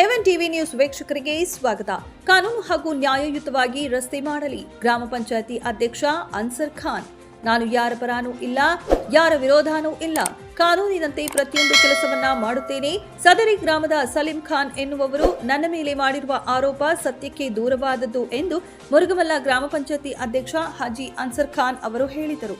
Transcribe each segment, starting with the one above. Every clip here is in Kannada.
ಎವನ್ ಟಿವಿ ನ್ಯೂಸ್ ವೀಕ್ಷಕರಿಗೆ ಸ್ವಾಗತ. ಕಾನೂನು ಹಾಗೂ ನ್ಯಾಯಯುತವಾಗಿ ರಸ್ತೆ ಮಾಡಲಿ. ಗ್ರಾಮ ಪಂಚಾಯತಿ ಅಧ್ಯಕ್ಷ ಅನ್ಸರ್ ಖಾನ್. ನಾನು ಯಾರ ಪರಾನೂ ಇಲ್ಲ, ಯಾರ ವಿರೋಧಾನೂ ಇಲ್ಲ. ಕಾನೂನಿನಂತೆ ಪ್ರತಿಯೊಂದು ಕೆಲಸವನ್ನ ಮಾಡುತ್ತೇನೆ. ಸದರಿ ಗ್ರಾಮದ ಸಲೀಂ ಖಾನ್ ಎನ್ನುವವರು ನನ್ನ ಮೇಲೆ ಮಾಡಿರುವ ಆರೋಪ ಸತ್ಯಕ್ಕೆ ದೂರವಾದದ್ದು ಎಂದು ಮುರುಗಮಲ್ಲ ಗ್ರಾಮ ಪಂಚಾಯತಿ ಅಧ್ಯಕ್ಷ ಹಾಜಿ ಅನ್ಸರ್ ಖಾನ್ ಅವರು ಹೇಳಿದರು.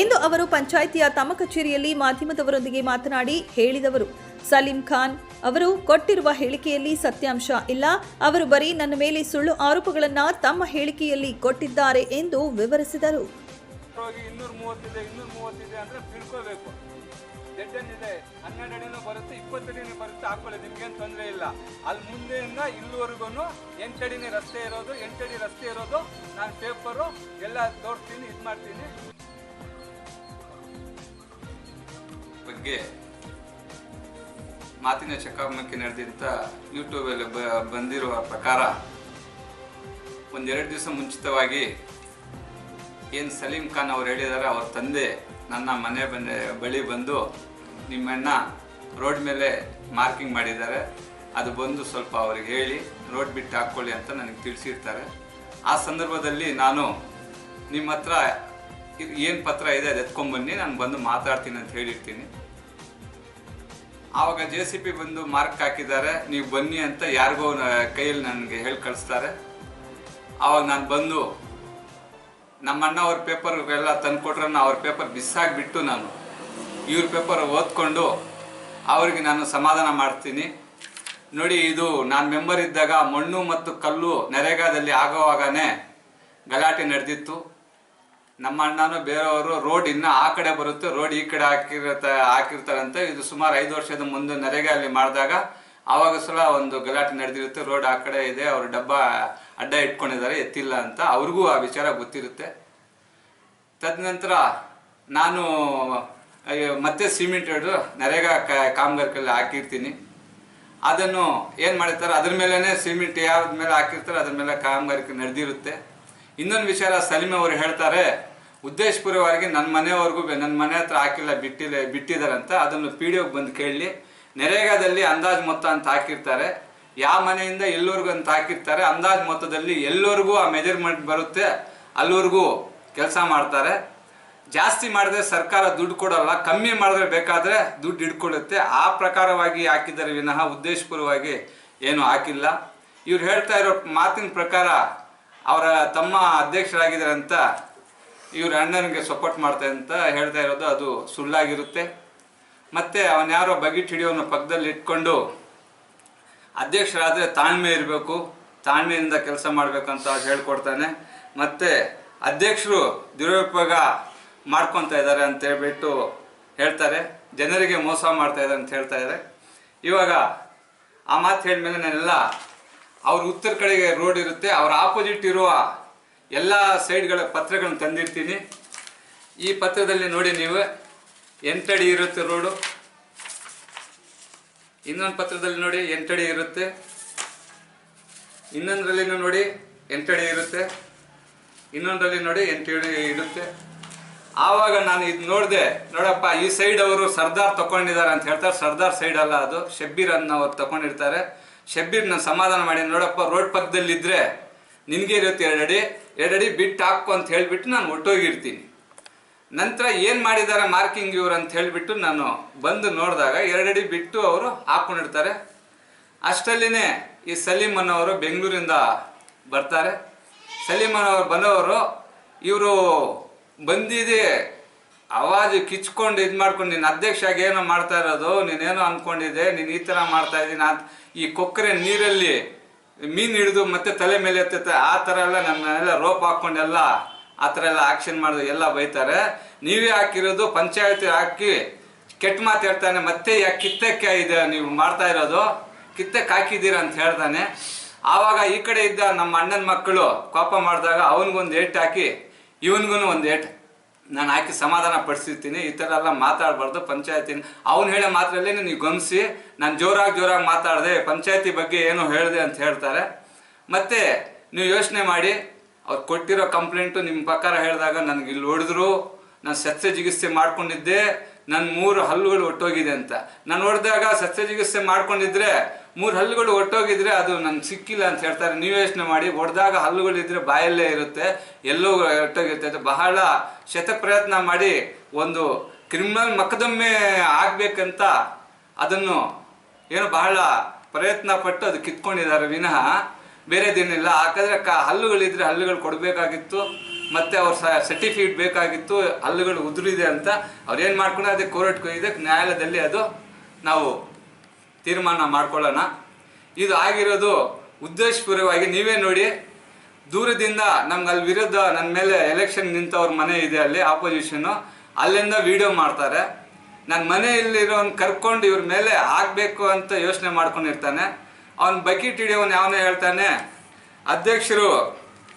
ಎಂದು ಅವರು ಪಂಚಾಯಿತಿಯ ತಮ್ಮ ಕಚೇರಿಯಲ್ಲಿ ಮಾಧ್ಯಮದವರೊಂದಿಗೆ ಮಾತನಾಡಿ ಹೇಳಿದವರು. ಸಲೀಂ ಖಾನ್. ಅವರು ಕೊಟ್ಟಿರುವ ಹೇಳಿಕೆಯಲ್ಲಿ ಸತ್ಯಾಂಶ ಇಲ್ಲ. ಅವರು ಬರೀ ನನ್ನ ಮೇಲೆ ಸುಳ್ಳು ಆರೋಪಗಳನ್ನ ತಮ್ಮ ಹೇಳಿಕೆಯಲ್ಲಿ ಕೊಟ್ಟಿದ್ದಾರೆ ಎಂದು ವಿವರಿಸಿದರು. ಹೋಗಿ ಇನ್ನೂರ ಮೂವತ್ತಿದೆ ಇನ್ನೂರ ಮೂವತ್ತಿದೆ ಅಂದ್ರೆ ತಿಳ್ಕೋಬೇಕು. ಡೆಡ್ ಇದೆ ಹನ್ನೆರಡು ಅಡಿನೂ ಬರುತ್ತೆ ಇಪ್ಪತ್ತು ಅಡಿನೂ ಬರುತ್ತೆ ಹಾಕೊಳ್ಳಿ ನಿಮ್ಗೇನು ತೊಂದರೆ ಇಲ್ಲ. ಅಲ್ಲಿ ಮುಂದೆಯಿಂದ ಇಲ್ಲಿವರೆಗೂ ಎಂಟಡಿನೇ ರಸ್ತೆ ಇರೋದು ಎಂಟಡಿ ರಸ್ತೆ ಇರೋದು ನಾನು ಪೇಪರು ಎಲ್ಲ ತೋರಿಸ್ತೀನಿ ಇದು ಮಾಡ್ತೀನಿ ಬಗ್ಗೆ ಮಾತಿನ ಚಕಮಕಿ ನಡೆದಿದ್ದ ಯೂಟ್ಯೂಬಲ್ಲಿ ಬ, ಬಂದಿರುವ ಪ್ರಕಾರ, ಒಂದೆರಡು ದಿವಸ ಮುಂಚಿತವಾಗಿ ಏನು ಸಲೀಂ ಖಾನ್ ಅವ್ರು ಹೇಳಿದ್ದಾರೆ ಅವ್ರ ತಂದೆ ನನ್ನ ಮನೆ ಬಂದ ಬಳಿ ಬಂದು ನಿಮ್ಮಣ್ಣ ರೋಡ್ ಮೇಲೆ ಮಾರ್ಕಿಂಗ್ ಮಾಡಿದ್ದಾರೆ. ಅದು ಬಂದು ಸ್ವಲ್ಪ ಅವ್ರಿಗೆ ಹೇಳಿ, ರೋಡ್ ಬಿಟ್ಟು ಹಾಕ್ಕೊಳ್ಳಿ ಅಂತ ನನಗೆ ತಿಳಿಸಿರ್ತಾರೆ. ಆ ಸಂದರ್ಭದಲ್ಲಿ ನಾನು ನಿಮ್ಮ ಹತ್ರ ಏನು ಪತ್ರ ಇದೆ ಅದು ಎತ್ಕೊಂಡ್ಬನ್ನಿ ನಾನು ಬಂದು ಮಾತಾಡ್ತೀನಿ ಅಂತ ಹೇಳಿರ್ತೀನಿ. ಆವಾಗ ಜೆ ಸಿ ಪಿ ಬಂದು ಮಾರ್ಕ್ ಹಾಕಿದ್ದಾರೆ. ನೀವು ಬನ್ನಿ ಅಂತ ಯಾರಿಗೋ ಕೈಯಲ್ಲಿ ನನಗೆ ಹೇಳಿ ಕಳಿಸ್ತಾರೆ. ಆವಾಗ ನಾನು ಬಂದು ನಮ್ಮಣ್ಣ ಅವ್ರ ಪೇಪರ್ ಎಲ್ಲ ತಂದ್ಕೊಟ್ರೆ ಅವ್ರ ಪೇಪರ್ ಬಿಸ್ಸಾಗಿಬಿಟ್ಟು ನಾನು ಇವ್ರ ಪೇಪರ್ ಓದ್ಕೊಂಡು ಅವರಿಗೆ ನಾನು ಸಮಾಧಾನ ಮಾಡ್ತೀನಿ. ನೋಡಿ, ಇದು ನಾನು ಮೆಂಬರ್ ಇದ್ದಾಗ ಮಣ್ಣು ಮತ್ತು ಕಲ್ಲು ನರೇಗಾದಲ್ಲಿ ಆಗೋವಾಗನೇ ಗಲಾಟೆ ನಡೆದಿತ್ತು. ನಮ್ಮ ಅಣ್ಣನೂ ಬೇರೆಯವರು ರೋಡ್ ಇನ್ನ ಆ ಕಡೆ ಬರುತ್ತೆ ರೋಡ್ ಈ ಕಡೆ ಹಾಕಿರ್ತ ಹಾಕಿರ್ತಾರಂತೆ ಇದು ಸುಮಾರು ಐದು ವರ್ಷದ ಮುಂದೆ ನರೇಗ ಅಲ್ಲಿ ಮಾಡಿದಾಗ ಆವಾಗ ಸಲ ಒಂದು ಗಲಾಟೆ ನಡೆದಿರುತ್ತೆ ರೋಡ್ ಆ ಕಡೆ ಇದೆ, ಅವರು ಡಬ್ಬ ಅಡ್ಡ ಇಟ್ಕೊಂಡಿದ್ದಾರೆ, ಎತ್ತಿಲ್ಲ ಅಂತ ಅವ್ರಿಗೂ ಆ ವಿಚಾರ ಗೊತ್ತಿರುತ್ತೆ. ತದನಂತರ ನಾನು ಮತ್ತೆ ಸಿಮೆಂಟ್ ಹಿಡಿದು ನರೇಗಾ ಕಾಮಗಾರಿಕೆಲ್ಲ ಹಾಕಿರ್ತೀನಿ. ಅದನ್ನು ಏನು ಮಾಡಿರ್ತಾರೆ, ಅದ್ರ ಮೇಲೇ ಸಿಮೆಂಟ್ ಯಾವ್ದ ಮೇಲೆ ಹಾಕಿರ್ತಾರೆ, ಅದ್ರ ಮೇಲೆ ಕಾಮಗಾರಿಕೆ ನಡೆದಿರುತ್ತೆ. ಇನ್ನೊಂದು ವಿಚಾರ ಸಲೀಮ್ ಅವರು ಹೇಳ್ತಾರೆ ಉದ್ದೇಶಪೂರ್ವವಾಗಿ ನನ್ನ ಮನೆಯವರೆಗೂ ನನ್ನ ಮನೆ ಹತ್ರ ಹಾಕಿಲ್ಲ, ಬಿಟ್ಟಿಲ್ಲ ಅಂತ ಅದನ್ನು ಪಿ ಡಿ ಬಂದು ಕೇಳಲಿ ನೆರೆಗಾದಲ್ಲಿ ಅಂದಾಜು ಮೊತ್ತ ಅಂತ ಹಾಕಿರ್ತಾರೆ. ಯಾವ ಮನೆಯಿಂದ ಎಲ್ಲರಿಗೂ ಅಂತ ಹಾಕಿರ್ತಾರೆ. ಅಂದಾಜು ಮೊತ್ತದಲ್ಲಿ ಎಲ್ಲರಿಗೂ ಆ ಮೆಜರ್ಮೆಂಟ್ ಬರುತ್ತೆ ಅಲ್ಲಿವರೆಗೂ ಕೆಲಸ ಮಾಡ್ತಾರೆ. ಜಾಸ್ತಿ ಮಾಡಿದ್ರೆ ಸರ್ಕಾರ ದುಡ್ಡು ಕೊಡಲ್ಲ, ಕಮ್ಮಿ ಮಾಡಿದ್ರೆ ಬೇಕಾದ್ರೆ ದುಡ್ಡು ಹಿಡ್ಕೊಳ್ಳುತ್ತೆ ಆ ಪ್ರಕಾರವಾಗಿ ಹಾಕಿದ್ದಾರೆ ವಿನಃ ಉದ್ದೇಶಪೂರ್ವವಾಗಿ ಏನು ಹಾಕಿಲ್ಲ. ಇವ್ರು ಹೇಳ್ತಾ ಇರೋ ಮಾತಿನ ಪ್ರಕಾರ ಅವರ ತಮ್ಮ ಅಧ್ಯಕ್ಷರಾಗಿದ್ದಾರೆ ಅಂತ ಇವ್ರ ಅಣ್ಣನಿಗೆ ಸಪೋರ್ಟ್ ಮಾಡ್ತಾರೆ ಅಂತ ಹೇಳ್ತಾ ಇರೋದು ಅದು ಸುಳ್ಳಾಗಿರುತ್ತೆ. ಮತ್ತೆ ಅವನ್ಯಾರೋ ಬಗಿಟ್ ಹಿಡಿಯೋನ ಪಕ್ಕದಲ್ಲಿ ಇಟ್ಕೊಂಡು ಅಧ್ಯಕ್ಷರಾದರೆ ತಾಳ್ಮೆ ಇರಬೇಕು, ತಾಳ್ಮೆಯಿಂದ ಕೆಲಸ ಮಾಡಬೇಕಂತ ಹೇಳ್ಕೊಡ್ತಾನೆ. ಮತ್ತು ಅಧ್ಯಕ್ಷರು ದುರುಪಯೋಗ ಮಾಡ್ಕೊತಾ ಇದ್ದಾರೆ ಅಂತ ಹೇಳ್ಬಿಟ್ಟು ಹೇಳ್ತಾರೆ. ಜನರಿಗೆ ಮೋಸ ಮಾಡ್ತಾ ಇದ್ದಾರೆ ಅಂತ ಹೇಳ್ತಾ ಇದ್ದಾರೆ ಇವಾಗ ಆ ಮಾತು ಹೇಳಿದ್ಮೇಲೆ ನಾನೆಲ್ಲ ಅವ್ರ ಉತ್ತರ ಕಡೆಗೆ ರೋಡ್ ಇರುತ್ತೆ, ಅವ್ರ ಆಪೋಸಿಟ್ ಇರುವ ಎಲ್ಲ ಸೈಡ್ಗಳ ಪತ್ರಗಳನ್ನು ತಂದಿರ್ತೀನಿ. ಈ ಪತ್ರದಲ್ಲಿ ನೋಡಿ ನೀವು ಎಂಟಡಿ ಇರುತ್ತೆ ರೋಡು ಇನ್ನೊಂದು ಪತ್ರದಲ್ಲಿ ನೋಡಿ ಎಂಟಡಿ ಇರುತ್ತೆ? ಇನ್ನೊಂದರಲ್ಲಿ ನೋಡಿ ಎಂಟಡಿ ಇರುತ್ತೆ? ಇನ್ನೊಂದರಲ್ಲಿ ನೋಡಿ ಎಂಟಡಿ ಇರುತ್ತೆ ಆವಾಗ ನಾನು ಇದು ನೋಡಿದೆ, ನೋಡಪ್ಪ, ಈ ಸೈಡ್ ಅವರು ಸರ್ದಾರ್ ತಗೊಂಡಿದ್ದಾರೆ ಅಂತ ಹೇಳ್ತಾರೆ. ಸರ್ದಾರ್ ಸೈಡ್ ಅಲ್ಲ ಅದು, ಶಬ್ಬೀರ್ ಅನ್ನ ಅವ್ರು ತಗೊಂಡಿರ್ತಾರೆ ಶಬ್ಬೀರ್ ಸಮಾಧಾನ ಮಾಡಿ ನೋಡಪ್ಪ, ರೋಡ್ ಪಕ್ಕದಲ್ಲಿ ಇದ್ರೆ ನಿನಗೆ ಇರುತ್ತೆ ಎರಡಡಿ ಎರಡಡಿ ಬಿಟ್ಟು ಹಾಕು ಅಂತ ಹೇಳಿಬಿಟ್ಟು ನಾನು ಒಟ್ಟೋಗಿರ್ತೀನಿ. ನಂತರ ಏನು ಮಾಡಿದ್ದಾರೆ ಮಾರ್ಕಿಂಗ್ ಇವ್ರು ಅಂತ ಹೇಳಿಬಿಟ್ಟು ನಾನು ಬಂದು ನೋಡಿದಾಗ ಎರಡಡಿ ಬಿಟ್ಟು ಅವರು ಹಾಕೊಂಡಿರ್ತಾರೆ ಅಷ್ಟಲ್ಲಿನೇ ಈ ಸಲೀಮ್ ಅನ್ನೋರು ಬೆಂಗಳೂರಿಂದ ಬರ್ತಾರೆ. ಸಲೀಮ್ ಅನ್ನೋರು ಬಂದವರು ಇವರು ಬಂದಿದೆ ಅವಾಜು ಕಿಚ್ಕೊಂಡು ಇದು ಮಾಡ್ಕೊಂಡು ನಿನ್ನ ಅಧ್ಯಕ್ಷ ಏನೋ ಮಾಡ್ತಾ ಇರೋದು ನೀನೇನೋ ಅನ್ಕೊಂಡಿದ್ದೆ, ನೀನು ಈ ಥರ ಮಾಡ್ತಾ ಇದ್ದೀನಿ ಅಂತ ಈ ಕೊಕ್ಕರೆ ನೀರಲ್ಲಿ ಮೀನು ಹಿಡಿದು ಮತ್ತೆ ತಲೆ ಮೇಲೆ ಎತ್ತುತ್ತೆ, ಆ ಥರ ಎಲ್ಲ ನನ್ನೆಲ್ಲ ರೋಪ್ ಹಾಕ್ಕೊಂಡೆಲ್ಲ ಆ ಥರ ಎಲ್ಲ ಆಕ್ಷನ್ ಮಾಡಿದ್ರು ಎಲ್ಲ ಬೈತಾರೆ. ನೀವೇ ಹಾಕಿರೋದು ಪಂಚಾಯತಿ ಹಾಕಿ ಕೆಟ್ಟ ಮಾತು ಹೇಳ್ತಾನೆ, ಮತ್ತೆ ಯಾಕೆ ಕಿತ್ತಕ್ಕೆ ಇದೆ ನೀವು ಮಾಡ್ತಾ ಇರೋದು, ಕಿತ್ತಕ್ಕೆ ಹಾಕಿದ್ದೀರ ಅಂತ ಹೇಳ್ತಾನೆ. ಆವಾಗ ಈ ಕಡೆ ಇದ್ದ ನಮ್ಮ ಅಣ್ಣನ ಮಕ್ಕಳು ಕೋಪ ಮಾಡಿದಾಗ ಅವನಿಗೊಂದು ಏಟ್ ಹಾಕಿ ಇವನಿಗೂ ಒಂದು ಏಟ್. ನಾನು ಹಾಕಿ ಸಮಾಧಾನ ಪಡಿಸಿರ್ತೀನಿ, ಈ ಥರ ಎಲ್ಲ ಮಾತಾಡಬಾರ್ದು ಪಂಚಾಯತಿನ ಅವ್ನು ಹೇಳೋ ಮಾತ್ರಲ್ಲೇ ನೀವು ಗಮನಿಸಿ ನಾನು ಜೋರಾಗಿ ಜೋರಾಗಿ ಮಾತಾಡಿದೆ, ಪಂಚಾಯತಿ ಬಗ್ಗೆ ಏನೋ ಹೇಳಿದೆ ಅಂತ ಹೇಳ್ತಾರೆ. ಮತ್ತು ನೀವು ಯೋಚನೆ ಮಾಡಿ, ಅವ್ರು ಕೊಟ್ಟಿರೋ ಕಂಪ್ಲೇಂಟು ನಿಮ್ಮ ಪ್ರಕಾರ ಹೇಳಿದಾಗ ನನಗೆ ಇಲ್ಲಿ ಹೊಡೆದ್ರು. ನಾನು ಶಸ್ತ್ರ ಚಿಕಿತ್ಸೆ ಮಾಡ್ಕೊಂಡಿದ್ದೆ ನನ್ನ ಮೂರು ಹಲ್ಲುಗಳು ಒಟ್ಟೋಗಿದೆ ಅಂತ. ನಾನು ಹೊಡೆದಾಗ ಶಸ್ತ್ರಚಿಕಿತ್ಸೆ ಮಾಡ್ಕೊಂಡಿದ್ರೆ, ಮೂರು ಹಲ್ಲುಗಳು ಒಟ್ಟೋಗಿದ್ರೆ ಅದು ನನ್ಗೆ ಸಿಕ್ಕಿಲ್ಲ ಅಂತ ಹೇಳ್ತಾರೆ. ನೀವು ಯೋಚನೆ ಮಾಡಿ, ಹೊಡೆದಾಗ ಹಲ್ಲುಗಳಿದ್ರೆ ಬಾಯಲ್ಲೇ ಇರುತ್ತೆ, ಎಲ್ಲೋ ಅದು ಬಹಳ ಶತ ಪ್ರಯತ್ನ ಮಾಡಿ ಒಂದು ಕ್ರಿಮಿನಲ್ ಮಕದೊಮ್ಮೆ ಆಗ್ಬೇಕಂತ ಅದನ್ನು ಏನು ಬಹಳ ಪ್ರಯತ್ನ ಪಟ್ಟು ಅದು ಕಿತ್ಕೊಂಡಿದ್ದಾರೆ. ವಿನಃ ಬೇರೆದೇನಿಲ್ಲ ಹಾಕಿದ್ರೆ ಕ ಹಲ್ಲುಗಳಿದ್ರೆ ಹಲ್ಲುಗಳು ಕೊಡಬೇಕಾಗಿತ್ತು. ಮತ್ತೆ ಅವ್ರ ಸರ್ಟಿಫಿಕೇಟ್ ಬೇಕಾಗಿತ್ತು, ಹಲ್ಲುಗಳು ಉದುರಿದೆ ಅಂತ ಅವ್ರು ಏನು ಮಾಡ್ಕೊಂಡು ಅದೇ ಕೋರ್ಟ್ಗೆ ಹೋಗಿದೆ ನ್ಯಾಯಾಲಯದಲ್ಲಿ ಅದು ನಾವು ತೀರ್ಮಾನ ಮಾಡ್ಕೊಳ್ಳೋಣ. ಇದು ಆಗಿರೋದು ಉದ್ದೇಶಪೂರ್ವವಾಗಿ ನೀವೇ ನೋಡಿ, ದೂರದಿಂದ ನಮ್ಗೆ ಅಲ್ಲಿ ವಿರುದ್ಧ ನನ್ನ ಮೇಲೆ ಎಲೆಕ್ಷನ್ ನಿಂತವ್ರ ಮನೆ ಇದೆ ಅಲ್ಲಿ ಆಪೋಸಿಷನ್ನು ಅಲ್ಲಿಂದ ವಿಡಿಯೋ ಮಾಡ್ತಾರೆ. ನನ್ನ ಮನೆಯಲ್ಲಿರೋನ್ ಕರ್ಕೊಂಡು ಇವ್ರ ಮೇಲೆ ಆಗಬೇಕು ಅಂತ ಯೋಚನೆ ಮಾಡ್ಕೊಂಡಿರ್ತಾನೆ. ಅವ್ನ ಬಕೀಟ್ ಹಿಡಿಯೋನ್ ಯಾವನೇ ಹೇಳ್ತಾನೆ, ಅಧ್ಯಕ್ಷರು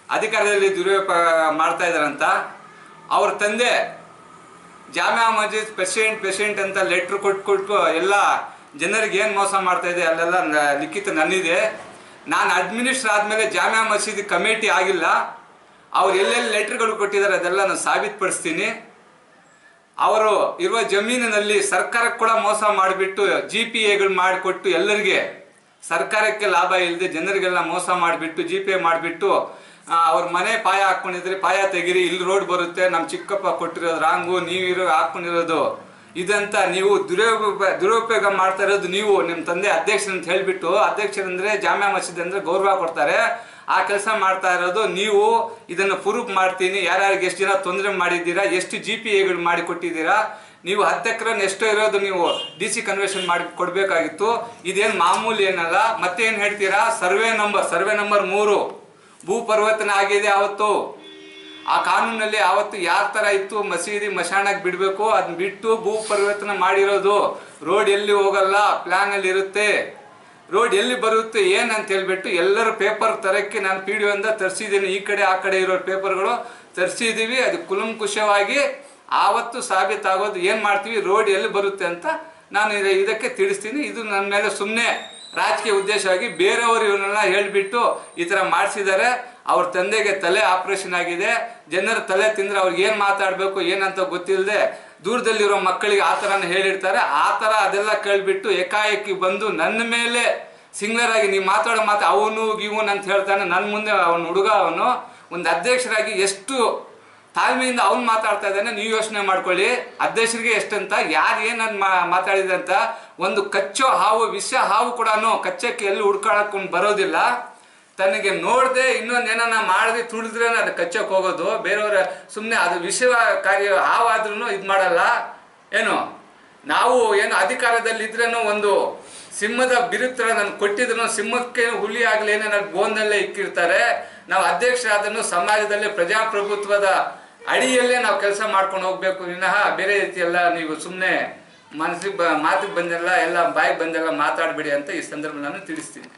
ಅಧಿಕಾರದಲ್ಲಿ ದುರುಪಯೋಗ ಮಾಡ್ತಾ ಇದಾರಂತ ಅವ್ರ ತಂದೆ ಜಾಮಿಯಾ ಮಸ್ಜಿದ್ ಪ್ರೆಸಿಡೆಂಟ್ ಪ್ರೆಸಿಡೆಂಟ್ ಅಂತ ಲೆಟ್ರ್ ಕೊಟ್ಟು ಕೊಟ್ಟು ಎಲ್ಲ ಜನರಿಗೆ ಏನು ಮೋಸ ಮಾಡ್ತಾ ಇದೆ ಅಲ್ಲೆಲ್ಲ ಲಿಖಿತ ನನ್ನಿದೆ. ನಾನು ಅಡ್ಮಿನಿಸ್ಟ್ರ್ ಆದಮೇಲೆ ಜಾಮಿಯಾ ಮಸೀದಿ ಕಮಿಟಿ ಆಗಿಲ್ಲ. ಅವ್ರು ಎಲ್ಲೆಲ್ಲಿ ಲೆಟ್ರ್ಗಳು ಕೊಟ್ಟಿದ್ದಾರೆ ಅದೆಲ್ಲ ನಾನು ಸಾಬೀತುಪಡಿಸ್ತೀನಿ. ಅವರು ಇರುವ ಜಮೀನಿನಲ್ಲಿ ಸರ್ಕಾರಕ್ಕೆ ಕೂಡ ಮೋಸ ಮಾಡಿಬಿಟ್ಟು ಜಿ ಪಿ ಎಗಳು ಮಾಡಿಕೊಟ್ಟು ಎಲ್ಲರಿಗೆ ಸರ್ಕಾರಕ್ಕೆ ಲಾಭ ಇಲ್ಲದೆ ಜನರಿಗೆಲ್ಲ ಮೋಸ ಮಾಡಿಬಿಟ್ಟು ಜಿ ಪಿ ಎ ಮಾಡಿಬಿಟ್ಟು ಅವ್ರ ಮನೆ ಪಾಯ ಹಾಕ್ಕೊಂಡಿದ್ರೆ ಪಾಯ ತೆಗಿರಿ, ಇಲ್ಲಿ ರೋಡ್ ಬರುತ್ತೆ ನಮ್ಮ ಚಿಕ್ಕಪ್ಪ ಕೊಟ್ಟಿರೋದು ರಾಂಗು ನೀವಿರೋ ಹಾಕೊಂಡಿರೋದು. ಇದಂತ ನೀವು ದುರುಪಯೋಗ ದುರುಪಯೋಗ ಮಾಡ್ತಾ ಇರೋದು ನೀವು ನಿಮ್ಮ ತಂದೆ ಅಧ್ಯಕ್ಷ ಅಂತ ಹೇಳಿಬಿಟ್ಟು ಅಧ್ಯಕ್ಷರಂದ್ರೆ ಜಾಮ್ಯಾ ಮಸೀದಿ ಅಂದ್ರೆ ಗೌರವ ಕೊಡ್ತಾರೆ. ಆ ಕೆಲಸ ಮಾಡ್ತಾ ಇರೋದು, ನೀವು ಇದನ್ನು ಪ್ರೂಫ್ ಮಾಡ್ತೀನಿ, ಯಾರ್ಯಾರಿಗೆ ಎಷ್ಟು ಜನ ತೊಂದರೆ ಮಾಡಿದ್ದೀರಾ, ಎಷ್ಟು ಜಿ ಪಿ ಎಗಳು ಮಾಡಿ ಕೊಟ್ಟಿದ್ದೀರಾ, ನೀವು ಹತ್ತು ಎಕರೆ ಎಷ್ಟೋ ಇರೋದು ನೀವು ಡಿ ಸಿ ಕನ್ವೆನ್ಷನ್ ಮಾಡಿ ಕೊಡಬೇಕಾಗಿತ್ತು. ಇದೇನು ಮಾಮೂಲಿ ಏನಲ್ಲ ಮತ್ತೆ ಏನು ಹೇಳ್ತೀರಾ? ಸರ್ವೆ ನಂಬರ್ ಸರ್ವೆ ನಂಬರ್ ಮೂರು. ಭೂ ಪರಿವರ್ತನೆ ಆಗಿದೆ ಆವತ್ತು. ಆ ಕಾನೂನಲ್ಲಿ ಆವತ್ತು ಯಾವ ಥರ ಇತ್ತು ಮಸೀದಿ ಮಶಾಣಕ್ಕೆ ಬಿಡಬೇಕು ಅದನ್ನ ಬಿಟ್ಟು ಭೂ ಪರಿವರ್ತನೆ ಮಾಡಿರೋದು ರೋಡ್ ಎಲ್ಲಿ ಹೋಗಲ್ಲ ಪ್ಲ್ಯಾನಲ್ಲಿ ಇರುತ್ತೆ. ರೋಡ್ ಎಲ್ಲಿ ಬರುತ್ತೆ ಏನಂತ ಹೇಳ್ಬಿಟ್ಟು ಎಲ್ಲರೂ ಪೇಪರ್ ತರಕ್ಕೆ ನಾನು ಪಿ ಡಿ ಒಂದ ತರಿಸಿದ್ದೀನಿ ಈ ಕಡೆ, ಆ ಕಡೆ ಇರೋ ಪೇಪರ್ಗಳು ತರಿಸಿದ್ದೀವಿ ಅದು ಕುಲಂಕುಶವಾಗಿ ಆವತ್ತು ಸಾಬೀತಾಗೋದು. ಏನು ಮಾಡ್ತೀವಿ? ರೋಡ್ ಎಲ್ಲಿ ಬರುತ್ತೆ ಅಂತ ನಾನು ಇದ- ಇದಕ್ಕೆ ತಿಳಿಸ್ತೀನಿ. ಇದು ನನ್ನ ಮೇಲೆ ಸುಮ್ಮನೆ ರಾಜಕೀಯ ಉದ್ದೇಶವಾಗಿ ಬೇರೆಯವರು ಇವರನ್ನ ಹೇಳಿಬಿಟ್ಟು ಈ ಥರ ಮಾಡಿಸಿದ್ದಾರೆ. ಅವ್ರ ತಂದೆಗೆ ತಲೆ ಆಪರೇಷನ್ ಆಗಿದೆ. ಜನರ ತಲೆ ತಿಂದ್ರೆ ಅವ್ರಿಗೆ ಏನು ಮಾತಾಡಬೇಕು, ಏನಂತ ಗೊತ್ತಿಲ್ಲದೆ ದೂರದಲ್ಲಿರೋ ಮಕ್ಕಳಿಗೆ ಆ ಥರನೇ ಹೇಳಿರ್ತಾರೆ. ಆ ಥರ ಅದೆಲ್ಲ ಕೇಳಿಬಿಟ್ಟು ಏಕಾಏಕಿ ಬಂದು ನನ್ನ ಮೇಲೆ ಸಿಂಗ್ಲರ್ ಆಗಿ ನೀವು ಮಾತಾಡೋ ಮಾತು ಅವನು ಇವನು ಅಂತ ಹೇಳ್ತಾನೆ. ನನ್ನ ಮುಂದೆ ಅವನ ಹುಡುಗ ಅವನು. ಒಂದು ಅಧ್ಯಕ್ಷರಾಗಿ ಎಷ್ಟು ತಾಳ್ಮೆಯಿಂದ ಅವ್ನು ಮಾತಾಡ್ತಾ ಇದ್ದಾನೆ, ನೀವು ಯೋಚನೆ ಮಾಡ್ಕೊಳ್ಳಿ. ಅಧ್ಯಕ್ಷರಿಗೆ ಎಷ್ಟಂತ, ಯಾರು ಏನನ್ನು ಮಾ, ಮಾತಾಡಿದೆ ಅಂತ ಒಂದು ಕಚ್ಚೋ ಹಾವು, ವಿಷ ಹಾವು ಕೂಡ ಕಚ್ಚಕ್ಕೆ ಎಲ್ಲಿ ಹುಡ್ಕೊಳಕೊಂಡು ಬರೋದಿಲ್ಲ. ತನಗೆ ನೋಡದೆ ಇನ್ನೊಂದು ಏನನ್ನ ಮಾಡದೆ ತುಳಿದ್ರೆ ಅದು ಕಚ್ಚಕ್ಕೆ ಹೋಗೋದು. ಬೇರೆಯವರ ಸುಮ್ಮನೆ ಅದು ವಿಷ ಕಾರ್ಯ ಹಾವಾದ್ರೂ ಇದು ಮಾಡಲ್ಲ. ಏನು? ನಾವು ಏನು ಅಧಿಕಾರದಲ್ಲಿದ್ರೇನು ಒಂದು ಸಿಂಹದ ಬಿರುತ್ತರ ನಾನು ಕೊಟ್ಟಿದ್ರು ಸಿಂಹಕ್ಕೆ ಹುಲಿ ಆಗಲಿ ಏನೇನಾದ್ರು ಬೋನ್ನಲ್ಲೇ ಇಕ್ಕಿರ್ತಾರೆ. ನಾವು ಅಧ್ಯಕ್ಷರಾದನ್ನು ಸಮಾಜದಲ್ಲಿ ಪ್ರಜಾಪ್ರಭುತ್ವದ ಅಡಿಯಲ್ಲೇ ನಾವು ಕೆಲಸ ಮಾಡ್ಕೊಂಡು ಹೋಗ್ಬೇಕು. ವಿನಃ ಬೇರೆ ರೀತಿ ಎಲ್ಲ ನೀವು ಸುಮ್ಮನೆ ಮನಸ್ಸಿಗೆ ಬ ಮಾತಿಗೆ ಬಂದೆಲ್ಲ, ಎಲ್ಲ ಬಾಯಿಗೆ ಬಂದೆಲ್ಲ ಮಾತಾಡಬೇಡಿ ಅಂತ ಈ ಸಂದರ್ಭ ನಾನು ತಿಳಿಸ್ತೀನಿ.